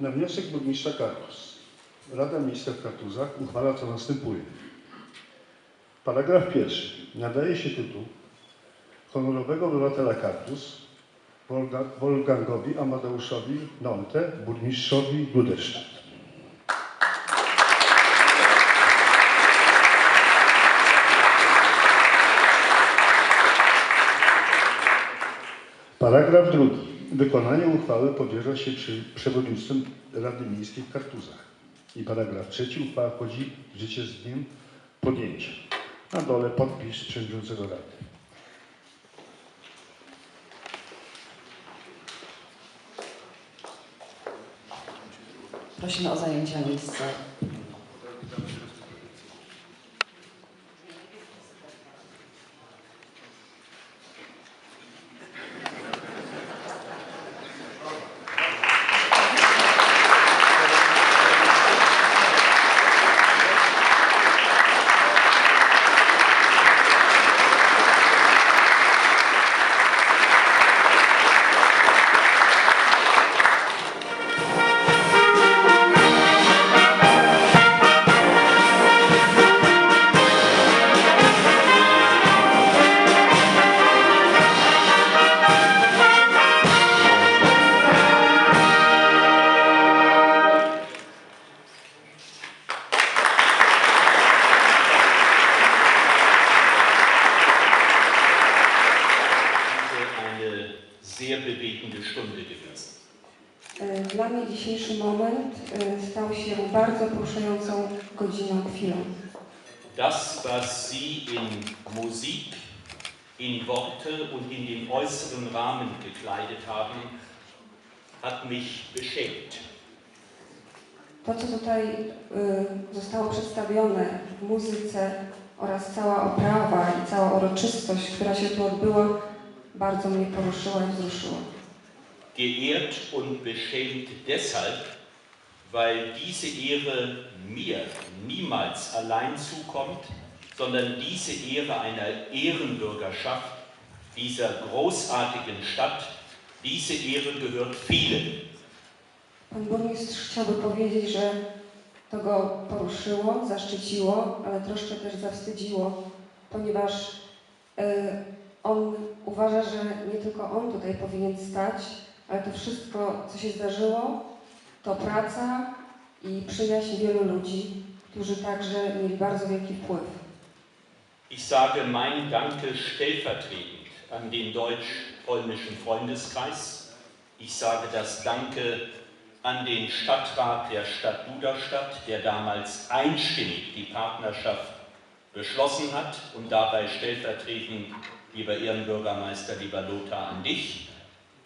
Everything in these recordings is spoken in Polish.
Na wniosek burmistrza Kartus Rada Miejska w Kartuzach uchwala co następuje. Paragraf pierwszy. Nadaje się tytuł honorowego obywatela Kartus Wolfgangowi Amadeuszowi Nonte, burmistrzowi Budeszczak. Paragraf drugi. Wykonanie uchwały powierza się przy przewodnictwem Rady Miejskiej w Kartuzach. I paragraf trzeci. Uchwała wchodzi w życie z dniem podjęcia. Na dole podpis przewodniczącego Rady. Prosimy o zajęcie miejsca. Sehr bewegende Stunde gewesen. E, Dla mnie dzisiejszy moment e, stał się bardzo poruszającą godziną, chwilą. Das, was Sie in Musik, in Worte und in den äußeren Rahmen gekleidet haben, hat mich beschämt. To, co tutaj e, zostało przedstawione w muzyce oraz cała oprawa i cała uroczystość, która się tu odbyła, bardzo mnie poruszyła i wzruszyła. Geehrt und beschämt deshalb, weil diese Ehre mir niemals allein zukommt, sondern diese Ehre einer Ehrenbürgerschaft dieser großartigen Stadt, diese Ehre gehört vielen. Pan burmistrz chciałby powiedzieć, że to go poruszyło, zaszczyciło, ale troszkę też zawstydziło, ponieważ e, on uważa, że nie tylko on tutaj powinien stać, ale to wszystko, co się zdarzyło, to praca i przyjaźń wielu ludzi, którzy także mieli bardzo wielki wpływ. Ich sage mein Danke stellvertretend an den deutsch-polnischen Freundeskreis. Ich sage das Danke an den Stadtrat der Stadt Duderstadt, der damals einstimmig die Partnerschaft beschlossen hat und dabei stellvertretend, lieber Ehrenbürgermeister, lieber Lothar, an dich.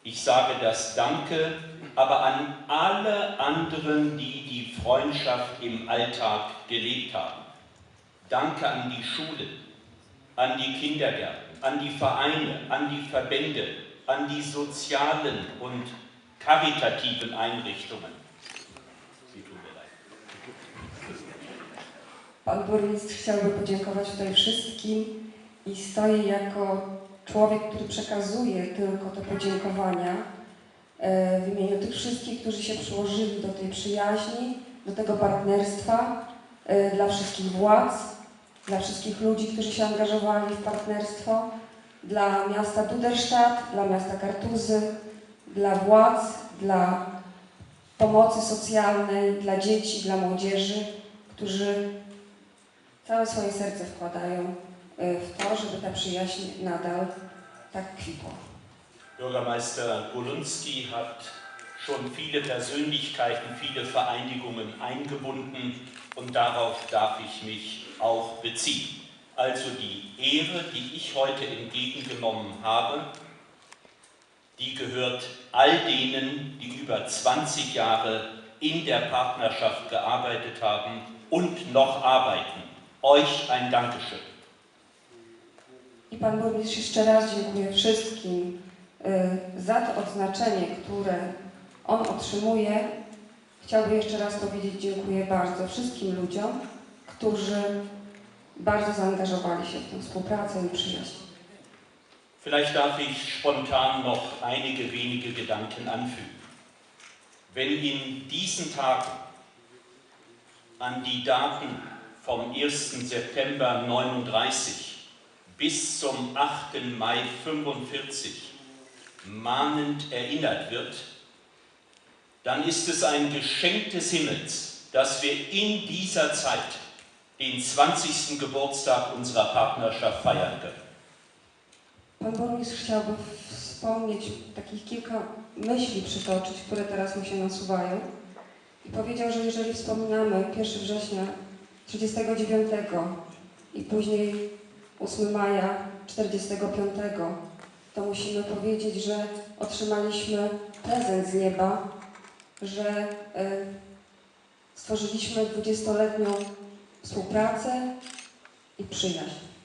Ich sage das Danke aber an alle anderen, die die Freundschaft im Alltag gelebt haben. Danke an die Schulen, an die Kindergärten, an die Vereine, an die Verbände, an die sozialen und karitativen Einrichtungen. Sie tun mir leid. Pan burmistrz chciałby podziękować tutaj wszystkim i stoi jako człowiek, który przekazuje tylko te podziękowania e, w imieniu tych wszystkich, którzy się przyłożyli do tej przyjaźni, do tego partnerstwa, e, dla wszystkich władz, dla wszystkich ludzi, którzy się angażowali w partnerstwo, dla miasta Duderstadt, dla miasta Kartuzy, dla władz, dla pomocy socjalnej, dla dzieci, dla młodzieży, którzy całe swoje serce wkładają w to, żeby ta przyjaźń nadal tak kwitła. Bürgermeister Golunski hat schon viele Persönlichkeiten, viele Vereinigungen eingebunden und darauf darf ich mich auch beziehen. Also die Ehre, die ich heute entgegengenommen habe, die gehört all denen, die über 20 Jahre in der Partnerschaft gearbeitet haben und noch arbeiten. Euch ein Dankeschön. I Pan Burmistrz jeszcze raz dziękuję wszystkim y, za to odznaczenie, które on otrzymuje. Chciałbym jeszcze raz powiedzieć dziękuję bardzo wszystkim ludziom, którzy bardzo zaangażowali się w tę współpracę i przyjaźń. Vielleicht darf ich spontan noch einige wenige Gedanken anfügen. wenn in diesen Tagen an die Daten vom 1. September 39 bis zum 8. Mai 45 mahnend erinnert wird, dann ist es ein Geschenk des Himmels, dass wir in dieser Zeit den 20. Geburtstag unserer Partnerschaft feiern können. Pan burmistrz chciałby wspomnieć takich kilka myśli przytoczyć, które teraz mu się nasuwają. I powiedział, że jeżeli wspominamy 1 września 39 i później 8 maja 45, to musimy powiedzieć, że otrzymaliśmy prezent z nieba, że y, stworzyliśmy 20-letnią współpracę i przyjaźń.